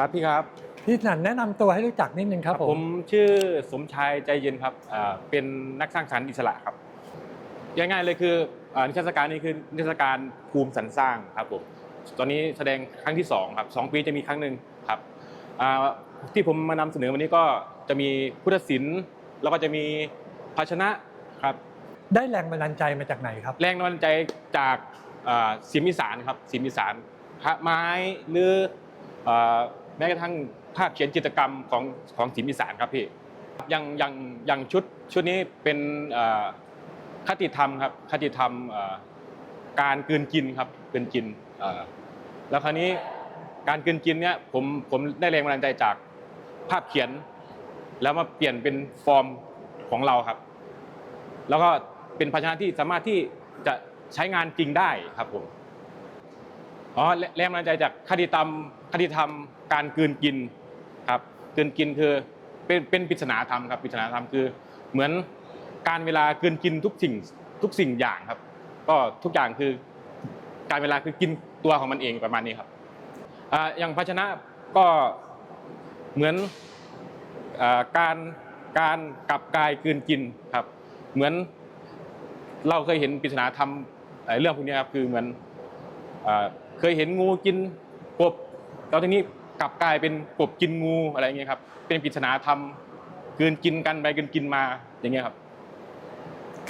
ครับพี่ครับพี่หนันแนะนำตัวให้รู้จักนิดนึงครับผผมมชื่อสมชายใจเย็นครับอ่าเป็นนักสร้างสรรค์อิสระครับง่ายๆเลยคืออ่านิทรรศการนี้คือนิทรรศการภูมิสรรสร้างครับผมตอนนี้แสดงครั้งที่สองครับสองปีจะมีครั้งหนึ่งครับอ่าที่ผมมานำเสนอวันนี้ก็จะมีพุทธศิลป์แล้วก็จะมีภาชนะครับ ได้แรงบันดาลใจมาจากไหนครับ แรงบันดาลใจจากอ่าศิลป์อีสานครับศิลป์อีสานพระไม้หรืออ่า แม้กระทั่งภาพเขียนจิตรกรรมของของศิลป์อีสานครับพี่อย่างอย่างอย่างชุดชุดนี้เป็นคติธรรมครับคติธรรมการกลืนกินครับกลืนกินแล้วคราวนี้การกลืนกินเนี่ยผมผมได้แรงบันดาลใจจากภาพเขียน แล้วมาเปลี่ยนเป็นฟอร์มของเราครับ แล้วก็เป็นภาชนะที่สามารถที่จะใช้งานจริงได้ครับผมอ๋อแรแรงบันดาลใจจากคติธรรม คติธรรมการกืนกินครับกืนกินคือเป็นเป็นปริศนาธรรมครับปริศนาธรรมคือ เหมือนการเวลากืนกินทุกสิ่งทุกสิ่งอย่างครับ ก็ทุกอย่างคือการเวลาคือกินตัวของมันเองประมาณนี้ครับอย่างภาชนะก็เหมือนการการกลับกายกืนกินครับ เหมือนเราเคยเห็นปริศนาธรรมเรื่องพวกนี้ครับคือเหมือนเอ่อเคยเห็นงูกินกบ แล้วทีนี้กลับกลายเป็นกบกินงูอะไรอย่างเงี้ยครับ เป็นปริศนาธรรมกลืนกินกันไปกลืนกินมาอย่างเงี้ยครับ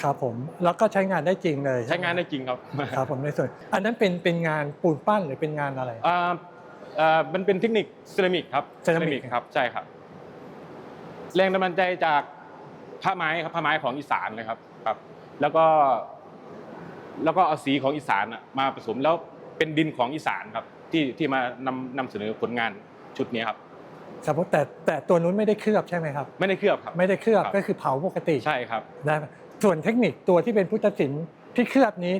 ครับผมแล้วก็ใช้งานได้จริงเลยใช้งานได้จริงครับครับผมในส่วนอันนั้นเป็นเป็นงานปูนปั้นหรือเป็นงานอะไรอ่าอ่ามันเป็นเทคนิคเซรามิกครับเซรามิกครับใช่ครับ แรงบันดาลใจจากผ้าไม้ครับผ้าไม้ของอีสานเลยครับครับ แล้วก็ แล้วก็เอาสีของอีสานอะมาผสมแล้วเป็นดินของอีสานครับ ที่ที่มานำนำเสนอผลงานชุดนี้ครับครับผมแต่แต่ตัวนู้นไม่ได้เคลือบใช่ไหมครับ ไม่ได้เคลือบครับ ไม่ได้เคลือบครับก็คือเผาปกติใช่ครับได้ไหมส่วนเทคนิคตัวที่เป็นพุทธศิลป์ที่เคลือบนี้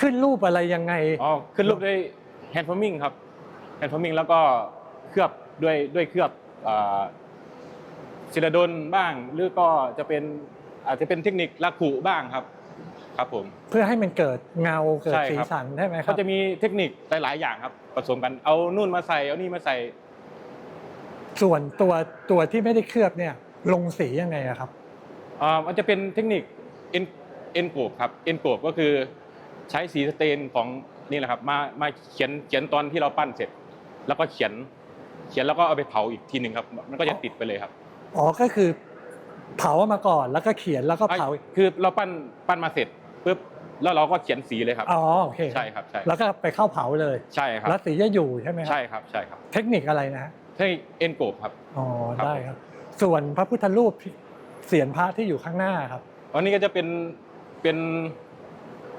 ขึ้นรูปอะไรยังไงอ๋อขึ้นรูปด้วยแฮนด์ฟอร์มิงครับแฮนด์ฟอร์มิงแล้วก็เคลือบด้วยด้วยเคลือบซิลาดนบ้าง หรือก็จะเป็นอาจจะเป็นเทคนิคลาขุบ้างครับ ครับผมเพื่อให้มันเกิดเงาเกิดใช่สีครับ สันใช่ไหมครัก็บจะมีเทคนิคหลาย ๆ อย่างครับ ผสมกันเอานู่นมาใส่เอานี่มาใส่ ส่วนตัวตัวที่ไม่ได้เคลือบเนี่ยลงสียังไงอะครับ อ่ามันจะเป็นเทคนิคเอ็นเอ็นโกบครับเอ็นโกบก็คือใช้สีสเตนของนี่แหละครับมามาเขียนเขียนตอนที่เราปั้นเสร็จ แล้วก็เขียนเขียนแล้วก็เอาไปเผาอีกทีหนึ่งครับ มันก็จะติดไปเลยครับอ๋อก็คือเผามาก่อนแล้วก็เขียนแล้วก็เผาอะคือเราปั้นปั้นมาเสร็จ ปุ๊บแล้วเราก็เขียนสีเลยครับอ๋อโอเคใช่ครับใช่แล้วก็ไปเข้าเผาเลยใช่ครับแล้วสีจะอยู่ใช่ไหมครัใช่ครับใช่ครับ เทคนิคอะไรนะฮะเทคนิคเอ็นโกบครับอ๋อครับได้ครับ ส่วนพระพุทธรูปที่เสียนพระที่อยู่ข้างหน้าครับอันนี้ก็จะเป็นเป็น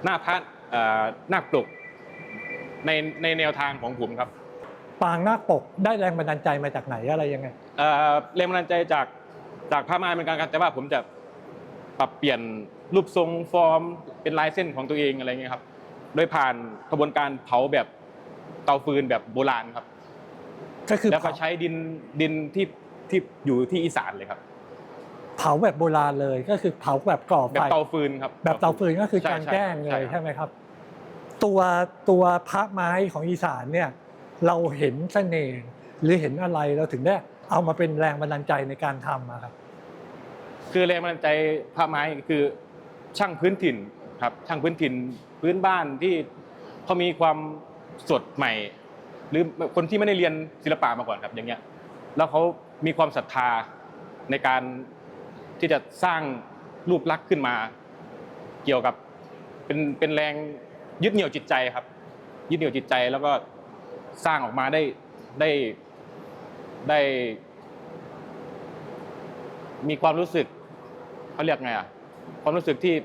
หน้าพระเอ่อหน้าปลุกในในแนวทางของผมครับ ปางนาคปกได้แรงบันดาลใจมาจากไหนอะไรยังไงเอ่อแรงบันดาลใจจากจากผ้าไม้เหมือนกันครับแต่ว่าผมจะ ปรับเปลี่ยนรูปทรงฟอร์ม เป็นลายเส้นของตัวเองอะไรเงี้ยครับโดยผ่านกระบวนการเผาแบบเตาฟืนแบบโบราณครับ ก็คือแล้วก็เผาใช้ดินดินที่ที่อยู่ที่อีสานเลยครับ เผาแบบโบราณเลย ก็คือเผาแบบก่อแบบไฟเตาฟืนครับ แบบเตาฟืนก็คือใช่การใช่แกล้งเลใช่ยครับ ใช่ไหมครับ ตัวตัวพระไม้ของอีสานเนี่ย เราเห็นเสน่ห์หรือเห็นอะไรเราถึงได้เอามาเป็นแรงบันดาลใจในการทำอะครับ คือแรงบันดาลใจผ้าไม้คือช่างพื้นถิ่นครับช่างพื้นถิ่นพื้นบ้านที่เขามีความสดใหม่ หรือคนที่ไม่ได้เรียนศิลปะมาก่อนครับอย่างเงี้ยแล้วเขามีความศรัทธาในการที่จะสร้างรูปลักษณ์ขึ้นมา เกี่ยวกับเป็นเป็นแรงยึดเหนี่ยวจิตใจครับ ยึดเหนี่ยวจิตใจแล้วก็สร้างออกมาได้ได้ได้ มีความรู้สึก เขาเรียกไงอะความรู้สึกที่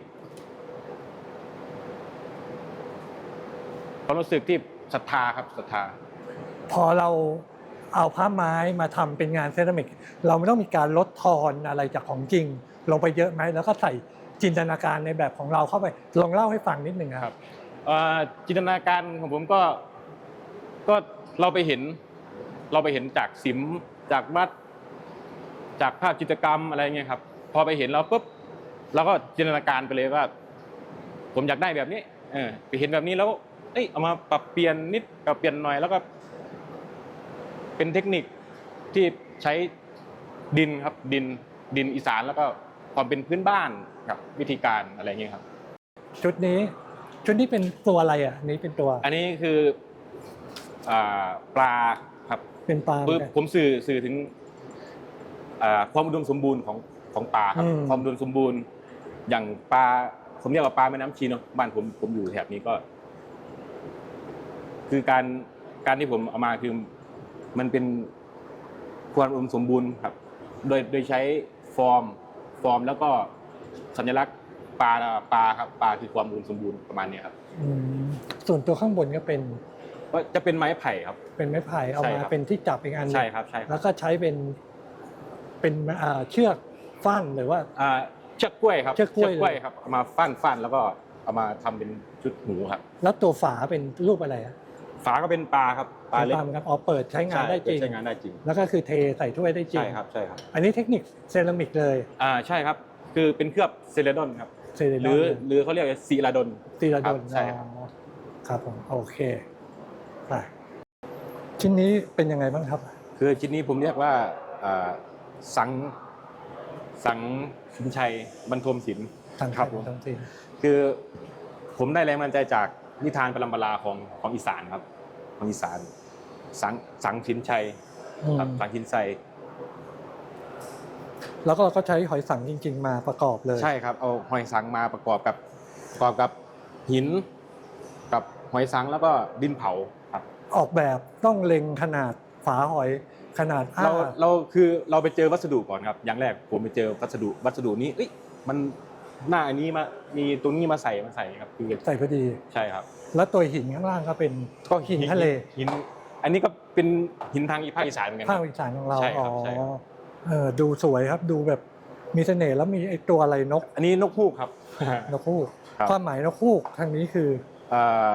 ความรู้สึกที่ศรัทธาครับศรัทธา พอเราเอาผ้าไม้มาทำเป็นงานเซรามิก เราไม่ต้องมีการลดทอนอะไรจากของจริง ลงไปเยอะไหมแล้วก็ใส่จินตนาการในแบบของเราเข้าไปลองเล่าให้ฟังนิดหนึ่งครับ เอ่อจินตนาการของผมก็ก็เราไปเห็น เราไปเห็นจากศิลป์จากวัด จากภาพจิตรกรรมอะไรเงี้ยครับพ อไปเห็นเราปุ๊บเราก็จินตนาการไปเลยว่า ผมอยากได้แบบนี้ เออ ไปเห็นแบบนี้แล้ว เอ้ยเอามาปรับเปลี่ยนนิดปรับเปลี่ยนหน่อยแล้วก็ เป็นเทคนิคที่ใช้ดินครับ ดินดินอีสานแล้วก็ความเป็นพื้นบ้านครับวิธีการอะไรอย่างเงี้ยครับ ชุดนี้ชุดนี้เป็นตัวอะไรอะอันนี้เป็นตัว อันนี้คืออ่าปลาครับเป็นปลาเหมืปึ๊อบนกัน ผมสื่อสื่อถึงอ่าความอุดมสมบูรณ์ของ ของปลาครับ อืม ความอุดมสมบูรณ์ อย่างปลาผมเรียกว่าปลาแม่น้ำชีเนาะบ้านผมผมอยู่แถบนี้ก็ คือการการที่ผมเอามาคือมันเป็นความอุดมสมบูรณ์ครับ โดยโดยใช้ฟอร์ม ฟอร์มแล้วก็สัญลักษณ์ปลาปลาครับปลาคือความอุดมสมบูรณ์ประมาณนี้ครับอืมส่วนตัวข้างบนก็เป็นก็จะเป็นไม้ไผ่ครับ เป็นไม้ไผ่เอาใช่มาครับ เป็นที่จับอีกอันหนึ่งใช่ครับใช่คแล้รับวก็ใช้เป็นเป็นอ่าเชือก ฟั่นหรือว่า อ่าเชือกกล้วยครับเชือกกล้วย ครับเอามาฟันฟันแล้วก็เอามาทำเป็นชุดหมูครับ แล้วตัวฝาเป็นรูปอะไรอะฝาก็เป็นปลาครับปลาเล็กเหมือนกันอ๋อเปิดใช้งานได้จริงใช้งานได้จริงแล้วก็คือเทใส่ถ้วยได้จริง ใช่ครับใช่ครับอันนี้เทคนิคเซรามิกเลยอ่าใช่ครับ คือเป็นเคลือบเซเลดอนครับเซราหมิรืกอหรือเขาเรียกว่าซีลาดอน ตีระดนครับใช่ครับ อ๋อครับผมโอเคไปชิ้นนี้เป็นยังไงบ้างครับ คือชิ้นนี้ผมเรียกว่าอ่าสัง สังสินชัยบรรทมศิลป์ทางครับผมทั้งสิ้นคือผมได้แรงบันดาลใจจากนิทานปรำปราของของอีสานครับ ของอีสาน สังสังสินชัยอืมครับสังสินชัยแล้วก็เราก็ใช้หอยสังจริง ๆ มาประกอบเลยใช่ครับ เอาหอยสังมาประกอบกับประกอบกับหิน กับหอยสังแล้วก็ดินเผาครับ ออกแบบต้องเล็งขนาด ฝาหอยขนาดอ้า เราเราคือเราไปเจอวัสดุก่อนครับ อย่างแรกผมไปเจอวัสดุวัสดุนี้เอ้ยมันหน้าอันนี้มามีตรงนี้มาใส่มาใส่ครับคือใส่พอดี ใช่ครับแล้วตัวหินข้างล่างก็เป็นก็หินทะเลหิน อันนี้ก็เป็นหินทางอีภาคอีสานเหมือนกันภาคครับอีสานของเราใช่คอ๋รัอบใช่ครับ เออดูสวยครับดูแบบมีเสน่ห์แล้วมีไอตัวอะไรนกอันนี้นกฮูกครับ นกฮูกครับ ความหมายนกฮูกทางนี้คือ เอ่อ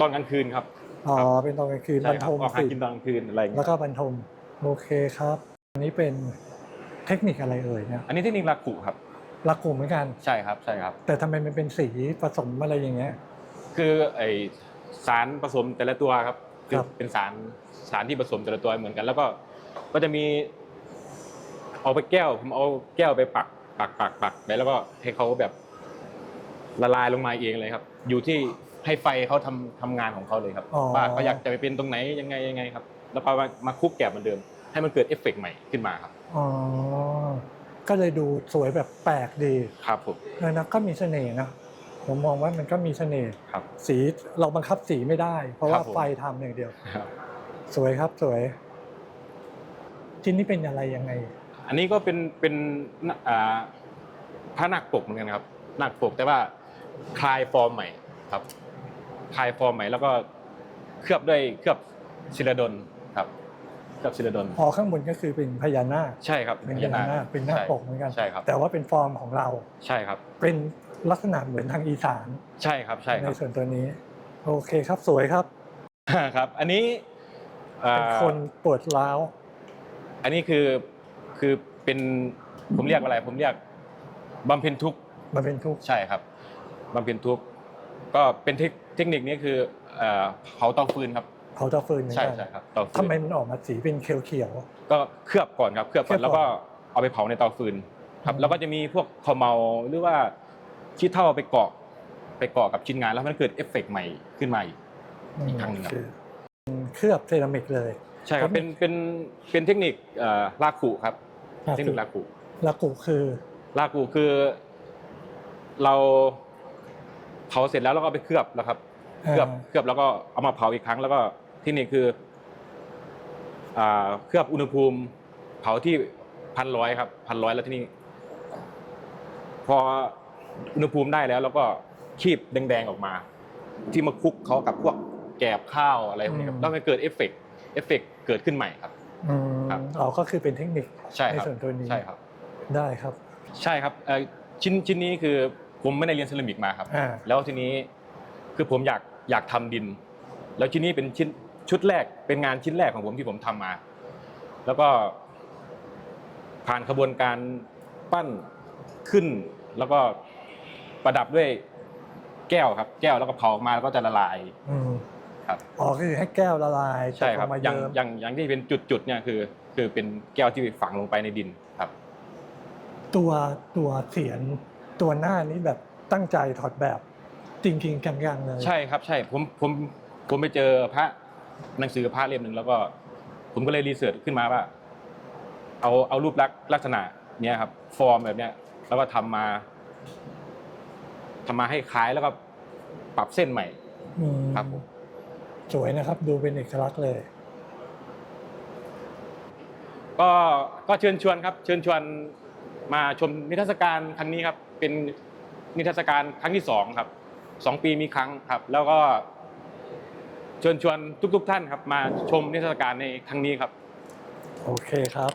ตอนกลางคืนครับ อ๋อครับเป็นตอนกลางคืนใช่บรรครัทบมออกหาสิกินตอนกลางคืนอะไรอย่างแล้เงี้วยก็บรรทมโอเคครับอันนี้เป็นเทคนิคอะไรเอ่ยเนี่ยอันนี้เทคนิคลากุครับลักกลุ่มเหมือนกันใช่ครับใช่ครับ แต่ทำไมมันเป็นสีผสมอะไรอย่างเงี้ยคือไอสารผสมแต่ละตัวครับคืคอรับเป็นสารสารที่ผสมแต่ละตัวเหมือนกัน แล้วก็ก็จะมีเอาไปแก้วผมเอาแก้วไปปักปักปักปักไปแล้วก็ให้เขาแบบละลายลงมาเองเลยครับ อยู่ที่ ให้ไฟเขาทำทำงานของเขาเลยครับอ๋อ ว่าเขาอยากจะไปเป็นตรงไหนยังไงยังไงครับ แล้วก็มามาคลุกแกะเหมือนเดิม ให้มันเกิดเอฟเฟกต์ใหม่ขึ้นมาครับอ๋อ ก็เลยดูสวยแบบแปลกดีครับผมเออนะก็มีเสน่ห์นะ ผมมองว่ามันก็มีเสน่ห์ ครับ สีเราบังคับสีไม่ได้ เพราะครัว่าบผม ไฟทำอย่างเดียว ครับ สวยครับสวย ชิ้นนี้เป็นอะไรยังไง อันนี้ก็เป็นเป็นอ่าพระนาคปกเหมือนกันครับนาคปกแต่ว่าคลายฟอร์มใหม่ครับ คลายฟอร์มใหม่แล้วก็เคลือบด้วยเคลือบซิลาดอนครับเคลือบซิลาดอนพอข้างบนก็คือเป็นพญานาคใช่ครับเป็นพญานาคเป็นหน้าปกเหมือนกันใช่ครับแต่ว่าเป็นฟอร์มของเราใช่ครับ เป็นลักษณะเหมือนทางอีสานใช่ครับใช่คในรับส่วนตัวนี้ โอเคครับสวยครับครับ อันนี้อ่าเป็นคนปวดร้าว อันนี้คือคือเป็นผมเรียกอะไร ผมเรียกบำเพ็ญทุกข์มันเป็นทุกข์ใช่ครับบำเพ็ญทุกข์ก็เป็นเทค เทคนิคนี้คือเอ่อเผาเตาฟืนครับเขาจะฟืนเหมือนใช่กันใช่ครับเตาฟืนทำไมมันออกมาสีเป็นเขียว ก็เคลือบก่อนครับเคลือบก่อนเคลือบก่อนแล้วก็เอาไปเผาในเตาฟืนครับอืม แล้วก็จะมีพวกขมเมาหรือว่าขี้เถ้าไปเกาะไปเกาะกับชิ้นงานแล้วมันเกิดเอฟเฟกต์ใหม่ขึ้นมาอีก ๆอีกครั้งหนึ่งครับโอเคเคลือบเซรามิกเลย ใช่ครับเป็นเป็นเป็นเทคนิคเอ่อลากุครับเทคนิคลากุลากุคือลากุคือ เราเผาเสร็จแล้วเราก็เอาไปเคลือบแล้วครับ เคลือบเคลือบแล้วก็เอามาเผาอีกครั้งแล้วก็เทคนิคคืออ่าเคลือบอุณหภูมิเผาที่พันร้อยครับพันร้อยแล้วที่นี่พออุณหภูมิได้แล้วแล้วก็คีบแดงๆออกมา ที่มาคลุกเขากับพวกแกบข้าวอะไรพวกนี้ครับแล้วมันเกิดเอฟเฟกต์เอฟเฟกต์เกิดขึ้นใหม่ครับอืมครับอ๋อก็คือเป็นเทคนิคใช่ครับในส่วนตัวนี้ใช่ครับ ได้ครับ ใช่ครับเอ่อชิ้นชิ้นนี้คือ ผมไม่ได้เรียนเซรามิกมาครับ อ่า แล้วทีนี้คือผมอยากอยากทำดิน แล้วชิ้นนี้เป็นชิ้นชุดแรกเป็นงานชิ้นแรกของผมที่ผมทำมา แล้วก็ผ่านขบวนการปั้นขึ้น แล้วก็ประดับด้วยแก้วครับ แก้วแล้วก็เผาออกมาแล้วก็จะละลาย อืมครับ อ๋อคือให้แก้วละลายใช่ครับตกลงมาอย่างเยิ้มอย่างอย่างที่เป็นจุดๆเนี่ยคือ คือเป็นแก้วที่ฝังลงไปในดินครับ ตัวตัวเสียน ตัวหน้านี้แบบตั้งใจถอดแบบจริงๆจังๆเลยใช่ครับใช่ผมผมผมไปเจอพระหนังสือพระเล่มหนึ่งแล้วก็ ผมก็เลยรีเสิร์ชขึ้นมาว่า เอาเอารูปลักษณ์ลักษณะเนี้ยครับ ฟอร์มแบบเนี้ย แล้วก็ทำมาทำมาให้คล้ายแล้วก็ปรับเส้นใหม่อืมครับผมสวยนะครับ ดูเป็นเอกลักษณ์เลย ก็ก็เชิญชวนครับ เชิญชวนมาชมนิทรรศการครั้งนี้ครับ เป็นนิทรรศการครั้งที่สองครับสองปีมีครั้งครับ แล้วก็เชิญชวนทุกๆท่านครับ มาชมนิทรรศการในครั้งนี้ครับ โอเคครับ